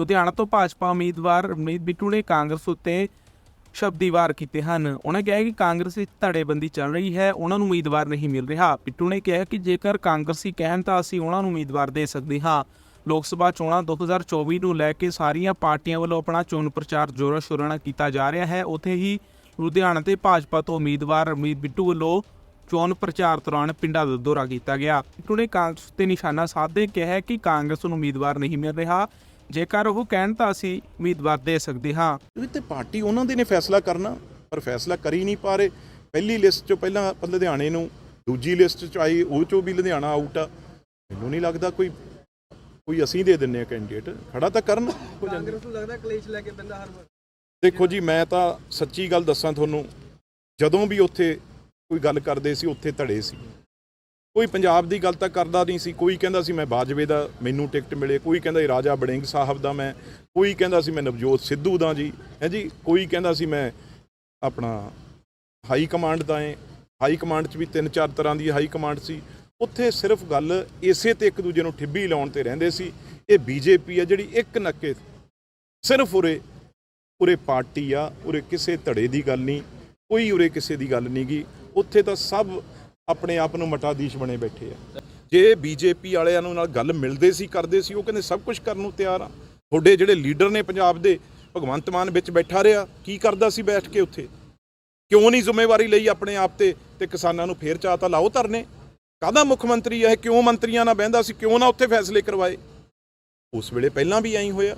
ਲੁਧਿਆਣਾ ਤੋਂ ਭਾਜਪਾ ਉਮੀਦਵਾਰ ਰਮਨੀਤ ਬਿੱਟੂ ਨੇ ਕਾਂਗਰਸ ਉੱਤੇ ਸ਼ਬਦੀ ਵਾਰ ਕੀਤੇ ਹਨ। ਉਹਨਾਂ ਕਿਹਾ ਕਿ ਕਾਂਗਰਸ ਵਿੱਚ ਧੜੇਬੰਦੀ ਚੱਲ ਰਹੀ ਹੈ ਉਹਨਾਂ ਨੂੰ ਉਮੀਦਵਾਰ ਨਹੀਂ ਮਿਲ ਰਿਹਾ। ਬਿੱਟੂ ਨੇ ਕਿਹਾ ਕਿ ਜੇਕਰ ਕਾਂਗਰਸੀ ਕਹਿਣ ਤਾਂ ਅਸੀਂ ਉਹਨਾਂ ਨੂੰ ਉਮੀਦਵਾਰ ਦੇ ਸਕਦੇ ਹਾਂ। ਲੋਕ ਸਭਾ ਚੋਣਾਂ 2024 ਨੂੰ ਲੈ ਕੇ ਸਾਰੀਆਂ ਪਾਰਟੀਆਂ ਵੱਲੋਂ ਆਪਣਾ ਚੋਣ ਪ੍ਰਚਾਰ ਜ਼ੋਰਾਂ ਸ਼ੋਰਾਂ ਨਾਲ ਕੀਤਾ ਜਾ ਰਿਹਾ ਹੈ। ਉੱਥੇ ਹੀ ਲੁਧਿਆਣਾ ਤੇ ਭਾਜਪਾ ਤੋਂ ਉਮੀਦਵਾਰ ਰਮਨੀਤ ਬਿੱਟੂ ਵੱਲੋਂ ਚੋਣ ਪ੍ਰਚਾਰ ਦੌਰਾਨ ਪਿੰਡਾਂ ਦਾ ਦੌਰਾ ਕੀਤਾ ਗਿਆ। ਬਿੱਟੂ ਨੇ ਕਾਂਗਰਸ ਤੇ ਨਿਸ਼ਾਨਾ ਸਾਧਦੇ ਕਿਹਾ ਕਿ ਕਾਂਗਰਸ ਨੂੰ ਉਮੀਦਵਾਰ ਨਹੀਂ ਮਿਲ ਰਿਹਾ। ਜੇਕਰ ਉਹ ਕਹਿਣ ਤਾਂ ਅਸੀਂ ਉਮੀਦਵਾਰ ਦੇ ਸਕਦੇ ਹਾਂ। ਇਹ ਤੇ ਪਾਰਟੀ ਉਹਨਾਂ ਦੇ ਨੇ ਫੈਸਲਾ ਕਰਨਾ ਪਰ ਫੈਸਲਾ ਕਰੀ ਨਹੀਂ ਪਾ ਰਹੇ। ਪਹਿਲੀ ਲਿਸਟ ਚੋਂ ਪਹਿਲਾਂ ਆਪਾਂ ਲੁਧਿਆਣੇ ਨੂੰ ਦੂਜੀ ਲਿਸਟ ਚ ਆਈ ਉਹ ਚੋਂ ਵੀ ਲੁਧਿਆਣਾ ਆਊਟ ਆ। ਮੈਨੂੰ ਨਹੀਂ ਲੱਗਦਾ ਕੋਈ ਕੋਈ ਅਸੀਂ ਦੇ ਦਿੰਨੇ ਆ ਕੈਂਡੀਡੇਟ ਖੜਾ ਤਾਂ ਕਰਨ। ਕਾਂਗਰਸ ਨੂੰ ਲੱਗਦਾ ਕਲੇਸ਼ ਲੈ ਕੇ ਬੰਦਾ ਹਰ ਵਾਰ। ਦੇਖੋ ਜੀ ਮੈਂ ਤਾਂ ਸੱਚੀ ਗੱਲ ਦੱਸਾਂ ਤੁਹਾਨੂੰ ਜਦੋਂ ਵੀ ਉੱਥੇ ਕੋਈ ਗੱਲ ਕਰਦੇ ਸੀ ਉੱਥੇ ਧੜੇ ਸੀ। ਕੋਈ ਪੰਜਾਬ ਦੀ ਗੱਲ ਤਾਂ ਕਰਦਾ ਨਹੀਂ ਸੀ। ਕੋਈ ਕਹਿੰਦਾ ਸੀ, ਮੈਂ ਬਾਜਵੇ ਦਾ ਮੈਨੂੰ ਟਿਕਟ ਮਿਲੇ। ਕੋਈ ਕਹਿੰਦਾ ਸੀ, ਰਾਜਾ ਬੜਿੰਗ ਸਾਹਿਬ ਦਾ ਮੈਂ। ਕੋਈ ਕਹਿੰਦਾ ਸੀ, ਮੈਂ ਨਵਜੋਤ ਸਿੱਧੂ ਦਾ ਜੀ। ਹੈ ਜੀ, ਕੋਈ ਕਹਿੰਦਾ ਸੀ, ਮੈਂ ਆਪਣਾ ਹਾਈ ਕਮਾਂਡ ਦਾ ਏ। ਹਾਈ ਕਮਾਂਡ 'ਚ ਵੀ ਤਿੰਨ ਚਾਰ ਤਰ੍ਹਾਂ ਦੀ ਹਾਈ ਕਮਾਂਡ ਸੀ। ਉੱਥੇ ਸਿਰਫ ਗੱਲ ਇਸੇ ਤੇ ਇੱਕ ਦੂਜੇ ਨੂੰ ਠਿੱਬੀ ਲਾਉਣ ਤੇ ਰਹਿੰਦੇ ਸੀ। ਇਹ ਬੀਜੇਪੀ ਆ ਜਿਹੜੀ ਇੱਕ ਨੱਕੇ ਸਿਰਫ ਉਰੇ ਉਰੇ ਪਾਰਟੀ ਆ, ਉਰੇ ਕਿਸੇ ਧੜੇ ਦੀ ਗੱਲ ਨਹੀਂ, ਕੋਈ ਉਰੇ ਕਿਸੇ ਦੀ ਗੱਲ ਨਹੀਂ ਗੀ। ਉੱਥੇ ਤਾਂ ਸਭ ਆਪਣੇ ਆਪ ਨੂੰ ਮਟਾਧੀਸ਼ ਬਣੇ ਬੈਠੇ ਆ। ਜੇ ਬੀਜੇਪੀ ਵਾਲਿਆਂ ਨੂੰ ਨਾਲ ਗੱਲ ਮਿਲਦੇ ਸੀ, ਕਰਦੇ ਸੀ, ਉਹ ਕਹਿੰਦੇ ਸਭ ਕੁਝ ਕਰਨ ਨੂੰ ਤਿਆਰ ਆ। ਤੁਹਾਡੇ ਜਿਹੜੇ ਲੀਡਰ ਨੇ ਪੰਜਾਬ ਦੇ, ਭਗਵੰਤ ਮਾਨ ਵਿੱਚ ਬੈਠਾ ਰਿਹਾ, ਕੀ ਕਰਦਾ ਸੀ ਬੈਠ ਕੇ ਉੱਥੇ? ਕਿਉਂ ਨਹੀਂ ਜ਼ਿੰਮੇਵਾਰੀ ਲਈ ਆਪਣੇ ਆਪ ਤੇ ਤੇ ਕਿਸਾਨਾਂ ਨੂੰ ਫੇਰ ਚਾਹ ਤਾਂ ਲਾਓ ਧਰਨੇ? ਕਾਹਦਾ ਮੁੱਖ ਮੰਤਰੀ ਹੈ ਕਿਉਂ ਮੰਤਰੀਆਂ ਨਾਲ ਬਹਿੰਦਾ ਸੀ? ਕਿਉਂ ਨਾ ਉੱਥੇ ਫੈਸਲੇ ਕਰਵਾਏ? ਉਸ ਵੇਲੇ ਪਹਿਲਾਂ ਵੀ ਐਂ ਹੋਇਆ।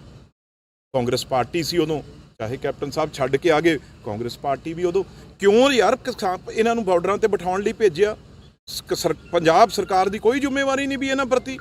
ਕਾਂਗਰਸ ਪਾਰਟੀ ਸੀ ਉਦੋਂ। ਚਾਹੇ ਕੈਪਟਨ ਸਾਹਿਬ ਛੱਡ ਕੇ ਆ ਗਏ। ਕਾਂਗਰਸ ਪਾਰਟੀ ਵੀ ਉਦੋਂ ਕਿਉਂ ਯਾਰ ਇਹਨਾਂ ਨੂੰ ਬਾਰਡਰਾਂ ਤੇ ਬਿਠਾਉਣ ਲਈ ਭੇਜਿਆ? ਪੰਜਾਬ ਸਰਕਾਰ ਦੀ ਕੋਈ ਜ਼ਿੰਮੇਵਾਰੀ ਨਹੀਂ ਵੀ ਇਹਨਾਂ ਪ੍ਰਤੀ।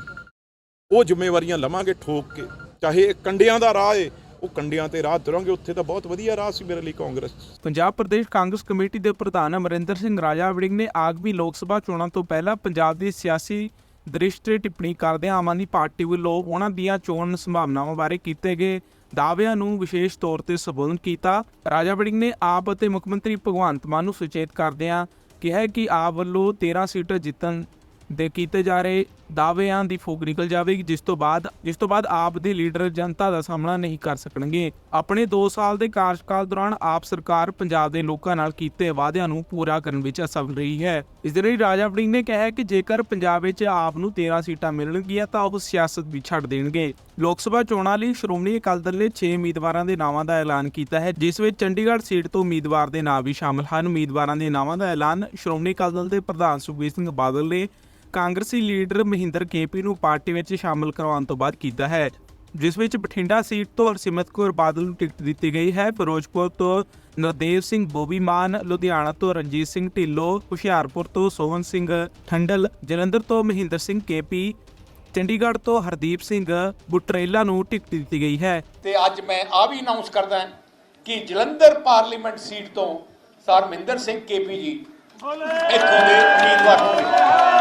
ਉਹ ਜ਼ਿੰਮੇਵਾਰੀਆਂ ਲਵਾਂਗੇ ਠੋਕ ਕੇ। ਚਾਹੇ ਕੰਡਿਆਂ ਦਾ ਰਾਹ ਏ, ਉਹ ਕੰਡਿਆਂ ਤੇ ਰਾਹ ਤੁਰਾਂਗੇ। ਉੱਥੇ ਤਾਂ ਬਹੁਤ ਵਧੀਆ ਰਾਹ ਸੀ ਮੇਰੇ ਲਈ ਕਾਂਗਰਸ। ਪੰਜਾਬ ਪ੍ਰਦੇਸ਼ ਕਾਂਗਰਸ ਕਮੇਟੀ ਦੇ ਪ੍ਰਧਾਨ ਅਮਰਿੰਦਰ ਸਿੰਘ ਰਾਜਾ ਵੜਿੰਗ ਨੇ ਆਗਮੀ ਲੋਕ ਸਭਾ ਚੋਣਾਂ ਤੋਂ ਪਹਿਲਾਂ ਪੰਜਾਬ ਦੀ ਸਿਆਸੀ ਦ੍ਰਿਸ਼ ਤੇ ਟਿੱਪਣੀ ਕਰਦਿਆਂ ਆਮ ਆਦਮੀ ਪਾਰਟੀ ਵੱਲੋਂ ਉਹਨਾਂ ਦੀਆਂ ਚੋਣ ਸੰਭਾਵਨਾਵਾਂ ਬਾਰੇ ਕੀਤੇ ਗਏ ਦਾਅਵਿਆਂ ਨੂੰ ਵਿਸ਼ੇਸ਼ ਤੌਰ ਤੇ ਸੰਬੋਧਨ ਕੀਤਾ। ਰਾਜਾ ਵੜਿੰਗ ਨੇ ਆਪ ਅਤੇ ਮੁੱਖ ਮੰਤਰੀ ਭਗਵੰਤ ਮਾਨ ਨੂੰ ਸੁਚੇਤ ਕਰਦਿਆਂ ਕਿਹਾ ਕਿ ਆਪ ਵੱਲੋਂ 13 ਸੀਟਾਂ ਜਿੱਤਣ ਦੇ ਕੀਤੇ ਜਾ ਰਹੇ ਦਾਅਵਿਆਂ ਦੀ ਫੂਕ ਨਿਕਲ ਜਾਵੇਗੀ, ਜਿਸ ਤੋਂ ਬਾਅਦ, ਜਿਸ ਤੋਂ ਬਾਅਦ ਆਪ ਦੇ ਲੀਡਰ ਜਨਤਾ ਦਾ ਸਾਹਮਣਾ ਨਹੀਂ ਕਰ ਸਕਣਗੇ। ਆਪਣੇ 2 ਸਾਲ ਦੇ ਕਾਰਜਕਾਲ ਦੌਰਾਨ ਆਪ ਸਰਕਾਰ ਪੰਜਾਬ ਦੇ ਲੋਕਾਂ ਨਾਲ ਕੀਤੇ ਵਾਅਦਿਆਂ ਨੂੰ ਪੂਰਾ ਕਰਨ ਵਿੱਚ ਅਸਫਲ ਰਹੀ ਹੈ। ਇਸ ਦੇ ਲਈ ਰਾਜਾ ਵੜਿੰਗ ਨੇ ਕਿਹਾ ਕਿ ਜੇਕਰ ਪੰਜਾਬ ਵਿੱਚ ਆਪ ਨੂੰ 13 ਸੀਟਾਂ ਮਿਲਣਗੀਆਂ, ਤਾਂ ਉਹ ਸਿਆਸਤ ਵੀ ਛੱਡ ਦੇਣਗੇ। ਲੋਕ ਸਭਾ ਚੋਣਾਂ ਲਈ ਸ਼੍ਰੋਮਣੀ ਅਕਾਲੀ ਦਲ ਨੇ 6 ਉਮੀਦਵਾਰਾਂ ਦੇ ਨਾਵਾਂ ਦਾ ਐਲਾਨ ਕੀਤਾ ਹੈ, ਜਿਸ ਵਿੱਚ ਚੰਡੀਗੜ੍ਹ ਸੀਟ ਤੋਂ ਉਮੀਦਵਾਰ ਦੇ ਨਾਂ ਵੀ ਸ਼ਾਮਲ ਹਨ। ਉਮੀਦਵਾਰਾਂ ਦੇ ਨਾਵਾਂ ਦਾ ਐਲਾਨ ਸ਼੍ਰੋਮਣੀ ਅਕਾਲੀ ਦਲ ਦੇ ਪ੍ਰਧਾਨ ਸੁਖਬੀਰ ਸਿੰਘ ਬਾਦਲ ਨੇ ਕਾਂਗਰਸੀ ਲੀਡਰ ਮਹਿੰਦਰ ਕੇਪੀ ਨੂੰ ਪਾਰਟੀ ਵਿੱਚ ਸ਼ਾਮਲ ਕਰਵਾਉਣ ਤੋਂ ਬਾਅਦ ਕੀਤਾ ਹੈ, ਜਿਸ ਵਿੱਚ ਬਠਿੰਡਾ ਸੀਟ ਤੋਂ ਹਰਸਿਮਰਤ ਕੌਰ ਬਾਦਲ ਨੂੰ ਟਿਕਟ ਦਿੱਤੀ ਗਈ ਹੈ। ਫਿਰੋਜ਼ਪੁਰ ਤੋਂ ਨਰਦੇਵ ਸਿੰਘ ਬੋਬੀ ਮਾਨ, ਲੁਧਿਆਣਾ ਤੋਂ ਰਣਜੀਤ ਸਿੰਘ ਢਿੱਲੋਂ, ਹੁਸ਼ਿਆਰਪੁਰ ਤੋਂ ਸੋਹਨ ਸਿੰਘ ਠੰਡਲ, ਜਲੰਧਰ ਤੋਂ ਮਹਿੰਦਰ ਸਿੰਘ ਕੇਪੀ, ਚੰਡੀਗੜ੍ਹ ਤੋਂ ਹਰਦੀਪ ਸਿੰਘ ਬੁਟਰੇਲਾ ਨੂੰ ਟਿਕਟ ਦਿੱਤੀ ਗਈ ਹੈ। ਤੇ ਅੱਜ ਮੈਂ ਆ ਵੀ ਅਨਾਉਂਸ ਕਰਦਾ ਕਿ ਜਲੰਧਰ ਪਾਰਲੀਮੈਂਟ ਸੀਟ ਤੋਂ ਸਰ ਸਿੰਘ ਕੇਪੀ ਜੀ ਇੱਥੋਂ ਦੇ ਉਮੀਦਵਾਰ ਹੋਣਗੇ।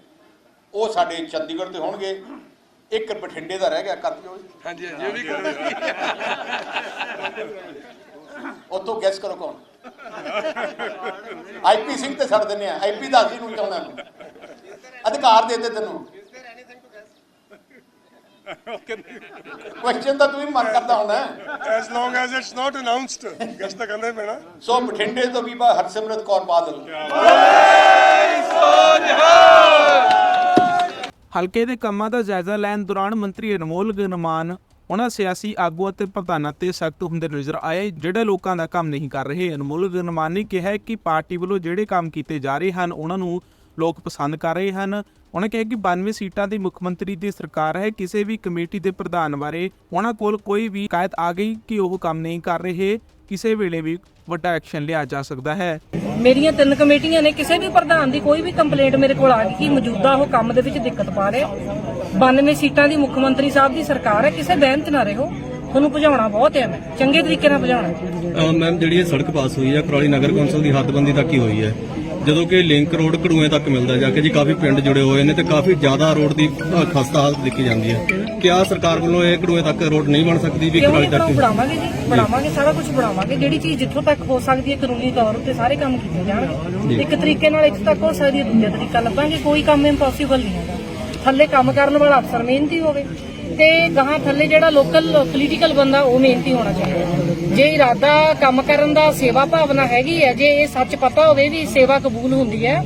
ਉਹ ਸਾਡੇ ਚੰਡੀਗੜ੍ਹ ਤੇ ਹੋਣਗੇ ਇੱਕ ਬਠਿੰਡੇ ਦਾ ਰਹਿ ਗਿਆ ਕਰ ਦਿਓ। ਹਾਂਜੀ ਹਾਂਜੀ ਇਹ ਵੀ ਕਰੋ ਉੱਥੋਂ ਗੈਸ ਕਰੋ ਕੌਣ? ਆਈਪੀ ਸਿੰਘ ਤੇ ਛੱਡ ਦਿੰਨੇ ਆ ਆਈਪੀ ਦਾ ਅਸੀਂ ਨੂੰ ਚਾਹੁੰਦਾ ਨੂੰ ਅਧਿਕਾਰ ਦੇ ਦੇ ਤੈਨੂੰ। ਕੁਐਸਚਨ ਤਾਂ ਤੂੰ ਵੀ ਮਨ ਕਰਦਾ ਹੋਣਾ। As long as it's not announced guess ਤਾਂ ਕਰਨਾ ਹੀ ਪੈਣਾ। ਸੋ ਬਠਿੰਡੇ ਤੋਂ ਵੀ ਬਾ ਹਰਸਿਮਰਤ ਕੌਰ ਬਾਦਲ। ਹਲਕੇ ਦੇ ਕੰਮਾਂ ਦਾ ਜਾਇਜ਼ਾ ਲੈਣ ਦੌਰਾਨ ਮੰਤਰੀ ਅਨਮੋਲ ਗਨਮਾਨ ਉਹਨਾਂ ਸਿਆਸੀ ਆਗੂਆਂ ਅਤੇ ਪ੍ਰਧਾਨਾਂ ਤੇ ਸਖਤ ਹੁੰਦੇ ਨਜ਼ਰ ਆਏ, ਜਿਹੜੇ ਲੋਕਾਂ ਦਾ ਕੰਮ ਨਹੀਂ ਕਰ ਰਹੇ। ਅਨਮੋਲ ਗਨਮਾਨ ਨੇ ਕਿਹਾ ਕਿ ਪਾਰਟੀ ਵੱਲੋਂ ਜਿਹੜੇ ਕੰਮ ਕੀਤੇ ਜਾ ਰਹੇ ਹਨ, ਉਹਨਾਂ ਨੂੰ ਲੋਕ ਪਸੰਦ ਕਰ ਰਹੇ ਹਨ। ਉਹਨਾਂ ਕਿਹਾ ਕਿ 92 ਸੀਟਾਂ ਦੀ ਮੁੱਖ ਮੰਤਰੀ ਦੀ ਸਰਕਾਰ ਹੈ। ਕਿਸੇ ਵੀ ਕਮੇਟੀ ਦੇ ਪ੍ਰਧਾਨ ਬਾਰੇ ਉਹਨਾਂ ਕੋਲ ਕੋਈ ਵੀ ਸ਼ਿਕਾਇਤ ਆ ਗਈ ਕਿ ਉਹ ਕੰਮ ਨਹੀਂ ਕਰ ਰਹੇ। ਕਿਸੇ ਵੇਲੇ ਵੀ ਵੱਡਾ ਐਕਸ਼ਨ ਲਿਆ ਜਾ ਸਕਦਾ ਹੈ। ਮੇਰੀਆਂ ਤਿੰਨ ਕਮੇਟੀਆਂ ਨੇ ਕਿਸੇ ਵੀ ਪ੍ਰਧਾਨ ਦੀ ਕੋਈ ਵੀ ਕੰਪਲੇਂਟ ਮੇਰੇ ਕੋਲ ਆ ਗਈ ਕਿ ਮੌਜੂਦਾ ਉਹ ਕੰਮ ਦੇ ਵਿੱਚ ਦਿੱਕਤ ਪਾ ਰਿਹਾ। 92 ਸੀਟਾਂ ਦੀ ਮੁੱਖ ਮੰਤਰੀ ਸਾਹਿਬ ਦੀ ਸਰਕਾਰ ਹੈ। ਕਿਸੇ ਬਹਿਮ 'ਚ ਨਾ ਰਹੋ। ਤੁਹਾਨੂੰ ਭਜਾਉਣਾ ਬਹੁਤ ਹੈ। ਮੈਂ ਚੰਗੇ ਤਰੀਕੇ ਨਾਲ ਭਜਾਉਣਾ। ਮੈਮ ਜਿਹੜੀ ਇਹ ਸੜਕ ਪਾਸ ਹੋਈ ਹੈ ਕਰੌਲੀ ਨਗਰ ਕੌਂਸਲ ਦੀ ਹੱਦਬੰਦੀ ਤੱਕ ਹੀ ਹੋਈ ਹੈ। ਜਦੋਂ ਕਿ ਲਿੰਕ ਰੋਡ ਕੜੂਏ ਤੱਕ ਮਿਲਦਾ ਜਾ ਕੇ ਜੀ ਕਾਫੀ ਪਿੰਡ ਜੁੜੇ ਹੋਏ ਨੇ ਤੇ ਕਾਫੀ ਜ਼ਿਆਦਾ ਰੋਡ ਦੀ ਅ, ਖਸਤਾ ਹਾਲਤ ਦੇਖੀ ਜਾਂਦੀ ਹੈ। ਕਿਆ ਸਰਕਾਰ ਵੱਲੋਂ ਇਹ ਕੜੂਏ ਤੱਕ ਰੋਡ ਨਹੀਂ ਬਣ ਸਕਦੀ? ਵੀ ਕਿਉਂ ਨਹੀਂ ਤੱਕ ਬਣਾਵਾਂਗੇ ਜੀ? ਬਣਾਵਾਂਗੇ ਸਾਰਾ ਕੁਝ ਬਣਾਵਾਂਗੇ। ਜਿਹੜੀ ਚੀਜ਼ ਜਿੱਥੋਂ ਤੱਕ ਹੋ ਸਕਦੀ ਹੈ ਕਾਨੂੰਨੀ ਤੌਰ ਉੱਤੇ ਸਾਰੇ ਕੰਮ ਕੀਤੇ ਜਾਣਗੇ। ਇੱਕ ਤਰੀਕੇ ਨਾਲ ਇੱਥੇ ਤੱਕ ਹੋ ਸਕਦੀ ਹੈ ਦੂਜਾ ਤਰੀਕਾ ਲੱਭਾਂਗੇ ਕੋਈ ਕੰਮ ਇੰਪੋਸੀਬਲ ਨਹੀਂ ਹੈਗਾ। ਥੱਲੇ ਕੰਮ ਕਰਨ ਵਾਲਾ ਅਫਸਰ ਮਿਹਨਤੀ ਹੋਵੇ। ਤੇ ਗਾਹਾਂ ਥੱਲੇ ਜਿਹੜਾ ਲੋਕਲ ਪੋਲੀਟੀਕਲ ਬੰਦਾ ਉਹ ਮਿਹਨਤੀ ਹੋਣਾ ਚਾਹੀਦਾ ਜੇ ਇਰਾਦਾ ਕੰਮ ਕਰਨ ਦਾ ਸੇਵਾ ਭਾਵਨਾ ਹੈਗੀ ਹੈ ਜੇ ਇਹ ਸੱਚ ਪਤਾ ਹੋਵੇ ਵੀ ਸੇਵਾ ਕਬੂਲ ਹੁੰਦੀ ਹੈ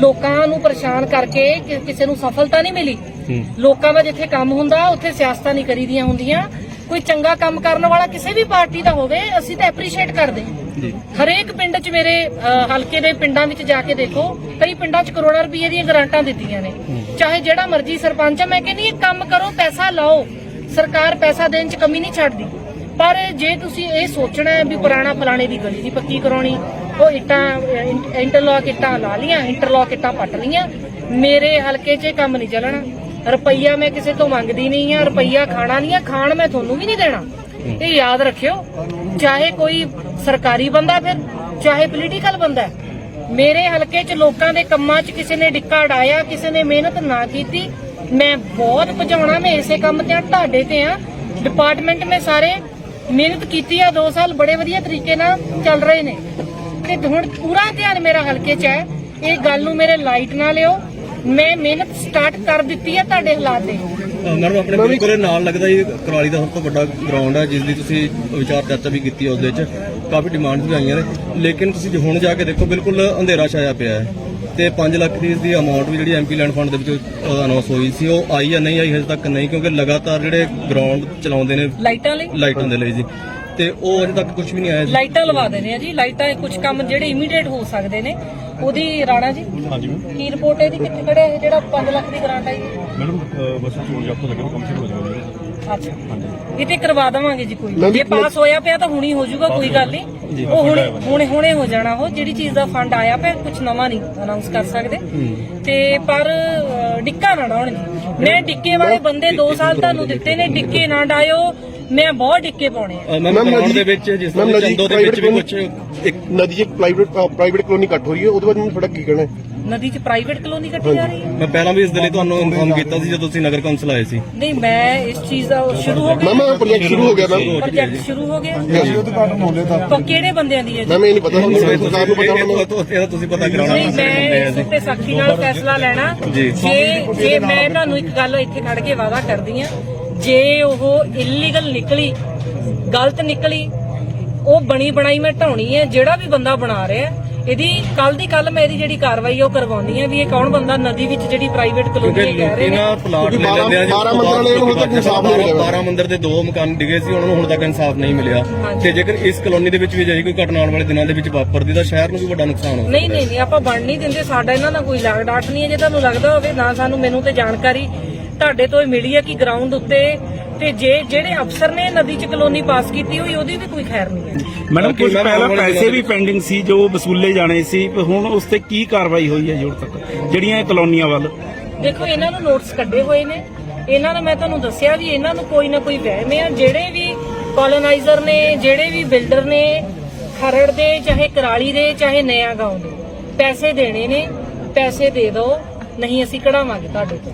ਲੋਕਾਂ ਨੂੰ ਪਰੇਸ਼ਾਨ ਕਰਕੇ ਕਿਸੇ ਨੂੰ ਸਫਲਤਾ ਨਹੀਂ ਮਿਲੀ। ਲੋਕਾਂ ਦਾ ਜਿੱਥੇ ਕੰਮ ਹੁੰਦਾ ਉੱਥੇ ਸਿਆਸਤਾਂ ਨਹੀਂ ਕਰੀਦੀਆਂ ਹੁੰਦੀਆਂ। ਕੋਈ ਚੰਗਾ ਕੰਮ ਕਰਨ ਵਾਲਾ ਕਿਸੇ ਵੀ ਪਾਰਟੀ ਦਾ ਹੋਵੇ ਅਸੀਂ ਤਾਂ ਐਪਰੀਸ਼ੀਏਟ ਕਰਦੇ ਹਾਂ। ਹਰੇਕ ਪਿੰਡ 'ਚ ਮੇਰੇ ਹਲਕੇ ਦੇ ਪਿੰਡਾਂ ਵਿੱਚ ਜਾ ਕੇ ਦੇਖੋ ਕਈ ਪਿੰਡਾਂ 'ਚ ਕਰੋੜਾਂ ਰੁਪਏ ਦੀਆਂ ਗ੍ਰਾਂਟਾਂ ਦਿੱਤੀਆਂ ਨੇ। ਚਾਹੇ ਜਿਹੜਾ ਮਰਜ਼ੀ ਸਰਪੰਚ ਆ ਮੈਂ ਕਹਿੰਦੀ ਇਹ ਕੰਮ ਕਰੋ ਪੈਸਾ ਲਾਓ। ਸਰਕਾਰ ਪੈਸਾ ਦੇਣ 'ਚ ਕਮੀ ਨਹੀਂ ਛੱਡਦੀ। ਪਰ ਜੇ ਤੁਸੀਂ ਇਹ ਸੋਚਣਾ ਹੈ ਵੀ ਪੁਰਾਣਾ ਫਲਾਣੇ ਦੀ ਗਲੀ ਦੀ ਪੱਕੀ ਕਰਾਉਣੀ ਉਹ ਇੱਟਾਂ ਇੰਟਰਲੌਕ ਇੱਟਾਂ ਲਾ ਲੀਆਂ ਇੰਟਰਲੌਕ ਇੱਟਾਂ ਪੱਟ ਲੀਆਂ ਮੇਰੇ ਹਲਕੇ 'ਚ ਇਹ ਕੰਮ ਨਹੀਂ ਚੱਲਣਾ। ਰੁਪਈਆ ਮੈਂ ਕਿਸੇ ਤੋਂ ਮੰਗਦੀ ਨਹੀਂ ਆ ਰੁਪਈਆ ਖਾਣਾ ਨਹੀਂ ਆ ਖਾਣ ਮੈਂ ਤੁਹਾਨੂੰ ਵੀ ਨਹੀਂ ਦੇਣਾ। ਇਹ ਯਾਦ ਰੱਖਿਓ ਚਾਹੇ ਕੋਈ ਸਰਕਾਰੀ ਬੰਦਾ ਫਿਰ ਚਾਹੇ ਪੋਲੀਟੀਕਲ ਬੰਦਾ। ਮੇਰੇ ਹਲਕੇ 'ਚ ਲੋਕਾਂ ਦੇ ਕੰਮਾਂ 'ਚ ਕਿਸੇ ਨੇ ਡਿੱਕਾ ਡਾਇਆ ਕਿਸੇ ਨੇ ਮਿਹਨਤ ਨਾ ਕੀਤੀ ਮੈਂ ਬਹੁਤ ਭਜਾਉਣਾ ਮੈਂ ਇਸੇ ਕੰਮ ਤੇ ਆ ਤੁਹਾਡੇ ਤੇ ਆ ਡਿਪਾਰਟਮੈਂਟ ਮੈਂ ਸਾਰੇ ਮਿਹਨਤ ਕੀਤੀ ਆ 2 ਸਾਲ ਬੜੇ ਵਧੀਆ ਤਰੀਕੇ ਨਾਲ ਚੱਲ ਰਹੇ ਨੇ। ਤੇ ਹੁਣ ਪੂਰਾ ਧਿਆਨ ਮੇਰਾ ਹਲਕੇ 'ਚ ਹੈ ਇਹ ਗੱਲ ਨੂੰ ਮੇਰੇ ਲਾਈਟ ਨਾ ਲਿਓ। ਮੈਂ ਮਿਹਨਤ ਸਟਾਰਟ ਕਰ ਦਿੱਤੀ ਹੈ ਤੁਹਾਡੇ ਹਾਲਾਤ ਦੇ ਮੈਡਮ ਆਪਣੇ ਬਿਲਕੁਲ ਨਾਲ ਲੱਗਦਾ ਜੀ ਕਰੌਲੀ ਦਾ ਸਭ ਤੋਂ ਵੱਡਾ ਗਰਾਊਂਡ ਹੈ ਜਿਸ ਦੀ ਤੁਸੀਂ ਵਿਚਾਰ ਚਰਚਾ ਵੀ ਕੀਤੀ ਉਸ ਦੇ ਵਿੱਚ। ਕਾਫੀ ਡਿਮਾਂਡਸ ਵੀ ਆਈਆਂ ਨੇ। ਲੇਕਿਨ ਤੁਸੀਂ ਜੇ ਹੁਣ ਜਾ ਕੇ ਦੇਖੋ ਬਿਲਕੁਲ ਅੰਧੇਰਾ ਛਾਇਆ ਪਿਆ ਹੈ। ਤੇ 5 ਲੱਖ ਦੀ ਦੀ ਅਮਾਉਂਟ ਵੀ ਜਿਹੜੀ ਐਮਪੀ ਲੈਂਡ ਫੰਡ ਦੇ ਵਿੱਚ ਅਨਾਉਂਸ ਹੋਈ ਸੀ ਉਹ ਆਈ ਜਾਂ ਨਹੀਂ ਆਈ ਹਜੇ ਤੱਕ ਨਹੀਂ ਕਿਉਂਕਿ ਲਗਾਤਾਰ ਜਿਹੜੇ ਗਰਾਊਂਡ ਚਲਾਉਂਦੇ ਨੇ ਲਾਈਟਾਂ ਲਈ? ਲਾਈਟਾਂ ਦੇ ਲਈ ਜੀ। ਤੇ ਉਹ ਅਜੇ ਤੱਕ ਕੁਝ ਵੀ ਨਹੀਂ ਆਇਆ ਜੀ। ਲਾਈਟਾਂ ਲਵਾ ਦੇਣੇ ਆ ਜੀ। ਲਾਈਟਾਂ ਕੁਝ ਕੰਮ ਜਿਹੜੇ ਇਮੀਡੀਏਟ ਹੋ ਸਕਦੇ ਨੇ ਉਹਦੀ ਰਾਣਾ ਜੀ? ਹਾਂਜੀ ਕੀ ਰਿਪੋਰਟ ਹੈ ਇਹਦੀ? ਕਿੱਥੇ ਖੜਿਆ ਇਹ ਜਿਹੜਾ 5 ਲੱਖ ਦੀ ਗ੍ਰਾਂਟ ਆਈ ਹੈ? ਮੈਡਮ ਬਸ ਚੋਣ ਜਾਪਦਾ ਲੱਗਿਆ ਕੰਪਲੀਟ ਹੋ ਜਾਊਗਾ ਅੱਛਾ ਇਹ ਤੇ ਕਰਵਾ ਦੇਵਾਂਗੇ ਜੀ ਕੋਈ। ਜੇ ਪਾਸ ਹੋਇਆ ਪਿਆ ਤਾਂ ਹੁਣੀ ਹੋ ਜਾਊਗਾ ਕੋਈ ਗੱਲ ਨਹੀਂ। ਉਹ ਹੁਣੇ ਹੁਣੇ। ਹੁਣੇ ਹੋ ਜਾਣਾ ਉਹ। ਜਿਹੜੀ ਚੀਜ਼ ਦਾ ਫੰਡ ਆਇਆ ਪਿਆ ਕੁਝ ਨਵਾਂ ਨਹੀਂ ਅਨਾਉਂਸ ਕਰ ਸਕਦੇ। ਤੇ ਪਰ ਡਿੱਕਾ ਨਾ ਡਾਉਣ ਜੀ। ਮੈਂ ਡਿੱਕੇ ਵਾਲੇ ਬੰਦੇ 2 ਸਾਲ ਤੁਹਾਨੂੰ ਦਿੱਤੇ ਨੇ ਡਿੱਕੇ ਨਾ ਡਾਇਓ। ਮੈਂ ਬਹੁਤ ਡਿੱਕੇ ਪਾਉਣੇ ਆ। ਮੈਮ ਦੇ ਵਿੱਚ ਜਿਸ ਤਰ੍ਹਾਂ ਚੰਦੋ ਦੇ ਵਿੱਚ ਵੀ ਕੁਝ ਇੱਕ ਨਦੀ ਇੱਕ ਪ੍ਰਾਈਵੇਟ ਪ੍ਰਾਈਵੇਟ ਕਲੋਨੀ ਕੱਟ ਹੋ ਰਹੀ ਹੈ ਉਹਦੇ ਬਾਰੇ ਮੈਨੂੰ ਥੋੜਾ ਕੀ ਕਹਿਣਾ ਹੈ? ਨਦੀ 'ਚ ਪ੍ਰਾਈਵੇਟ ਕਲੋਨੀ ਕੱਟੀ ਜਾ ਰਹੀ ਹੈ? ਮੈਂ ਪਹਿਲਾਂ ਵੀ ਇਸ ਦੇ ਲਈ ਤੁਹਾਨੂੰ ਇਨਫੋਰਮ ਕੀਤਾ ਸੀ ਜਦੋਂ ਤੁਸੀਂ ਨਗਰ ਕੌਂਸਲ ਆਏ ਸੀ। ਨਹੀਂ ਮੈਂ ਇਸ ਚੀਜ਼ ਦਾ ਉਹ ਸ਼ੁਰੂ ਹੋ ਮੈਮ ਗਿਆ ਇਹ ਪ੍ਰੋਜੈਕਟ ਸ਼ੁਰੂ ਹੋ ਗਿਆ ਮੈਮ ਪ੍ਰੋਜੈਕਟ ਸ਼ੁਰੂ ਹੋ ਗਿਆ। ਉਦਘਾਟਨ ਹੋ ਲਿਆ ਤਾਂ ਕਿਹੜੇ ਬੰਦਿਆਂ ਦੀ ਹੈ ਜੀ? ਮੈਮ ਇਹ ਨਹੀਂ ਪਤਾ ਹੁਣ ਸਰਕਾਰ ਨੂੰ ਪਤਾ ਤਾਂ- ਇਹਦਾ ਤੁਸੀਂ ਪਤਾ ਕਰਾਉਣਾ ਨਹੀਂ ਮੈਂ ਇਸ ਉੱਤੇ ਸਖਤੀ ਨਾਲ ਫੈਸਲਾ ਲੈਣਾ। ਜੀ। ਜੇ ਜੇ ਮੈਂ ਤੁਹਾਨੂੰ ਇੱਕ ਗੱਲ ਇੱਥੇ ਖੜ ਕੇ ਵਾਅਦਾ ਕਰਦੀ ਆ ਜੇ ਉਹ ਇਲੀਗਲ ਨਿਕਲੀ ਗਲਤ ਨਿਕਲੀ ਉਹ ਬਣੀ ਬਣਾਈ ਮੈਂ ਢਾਉਣੀ ਹੈ ਜਿਹੜਾ ਵੀ ਬੰਦਾ ਬਣਾ ਰਿਹਾ ਇਹਦੀ ਕੱਲ ਦੀ ਕੱਲ ਮੈਂ ਇਹਦੀ ਜਿਹੜੀ ਕਾਰਵਾਈ ਆ ਉਹ ਕਰਵਾਉਣੀ ਹੈ ਵੀ ਇਹ ਕੌਣ ਬੰਦਾ ਨਦੀ ਵਿੱਚ ਜਿਹੜੀ ਪ੍ਰਾਈਵੇਟ ਕਲੋਨੀ ਕਹਿ ਰਹੇ ਨੇ। ਨਾ ਪਲਾਟ ਲੈ ਲੈਂਦੇ ਆ ਬਾਰਾਂ- ਬਾਰਾਂ ਮੰਦਰਾਂ ਵਾਲੇ ਨੂੰ ਹੁਣ ਤੱਕ ਇਨਸਾਫ਼ ਨਹੀਂ ਮਿਲਿਆ। 12 ਮੰਦਰ ਦੇ ਦੋ ਮਕਾਨ ਡਿਗੇ ਸੀ ਉਹਨਾਂ ਨੂੰ ਹੁਣ ਤੱਕ ਇਨਸਾਫ ਨਹੀਂ ਮਿਲਿਆ। ਤੇ ਜੇਕਰ ਇਸ ਕਲੋਨੀ ਦੇ ਵਿੱਚ ਵੀ ਜਾਈ ਕੋਈ ਘਟਨਾ ਆਉਣ ਵਾਲੇ ਦਿਨਾਂ ਦੇ ਵਿੱਚ ਵਾਪਰਦੀ ਤਾਂ ਸ਼ਹਿਰ ਨੂੰ ਵੀ ਵੱਡਾ ਨੁਕਸਾਨ ਹੋ ਨਹੀਂ ਨਹੀਂ ਨਹੀਂ ਆਪਾਂ ਬਣ ਨਹੀਂ ਦਿੰਦੇ ਸਾਡਾ ਇਹਨਾਂ ਨਾਲ ਕੋਈ ਲਾਗ ਡਾਟ ਨਹੀਂ ਹੈ। ਜੇ ਤੁਹਾਨੂੰ ਲੱਗਦਾ ਹੋਵੇ ਨਾ ਸਾਨੂੰ ਮੈਨੂੰ ਤੇ ਜਾਣਕਾਰੀ ਤੁਹਾਡੇ ਤੋਂ ਹੀ ਮਿਲੀ ਹੈ ਕਿ ਗਰਾਊਂਡ ਉੱਤੇ ਤੇ ਜੇ ਜਿਹੜੇ ਅਫਸਰ ਨੇ ਨਦੀ ਚ ਕਲੋਨੀ ਪਾਸ ਕੀਤੀ ਹੋਈ ਉਹਦੀ ਵੀ ਕੋਈ ਖੈਰ ਨਹੀਂ ਹੈ। ਮੈਡਮ ਕੁਝ ਪਹਿਲਾਂ ਪੈਸੇ ਵੀ ਪੈਂਡਿੰਗ ਸੀ ਜੋ ਵਸੂਲੇ ਜਾਣੇ ਸੀ ਪਰ ਹੁਣ ਉਸ ਤੇ ਕੀ ਕਾਰਵਾਈ ਹੋਈ ਹੈ ਜੁੜ ਤੱਕ? ਜਿਹੜੀਆਂ ਇਹ ਕਲੋਨੀਆਂ ਵੱਲ? ਦੇਖੋ ਇਹਨਾਂ ਨੂੰ ਨੋਟਿਸ ਕੱਢੇ ਹੋਏ ਨੇ। ਇਹਨਾਂ ਨੂੰ ਮੈਂ ਤੁਹਾਨੂੰ ਦੱਸਿਆ ਵੀ ਇਹਨਾਂ ਨੂੰ ਕੋਈ ਨਾ ਕੋਈ ਵਹਿਮ ਹੈ। ਜਿਹੜੇ ਵੀ ਕਲੋਨਾਈਜ਼ਰ ਨੇ ਜਿਹੜੇ ਵੀ ਬਿਲਡਰ ਨੇ ਖਰੜ ਦੇ ਚਾਹੇ ਕਰਾਲੀ ਦੇ ਚਾਹੇ ਨਿਆ ਗਾਉਂ ਦੇ ਪੈਸੇ ਦੇਣੇ ਨੇ। ਪੈਸੇ ਦੇ ਦਿਓ ਨਹੀਂ ਅਸੀਂ ਕਢਾਵਾਂਗੇ ਤੁਹਾਡੇ ਤੋਂ।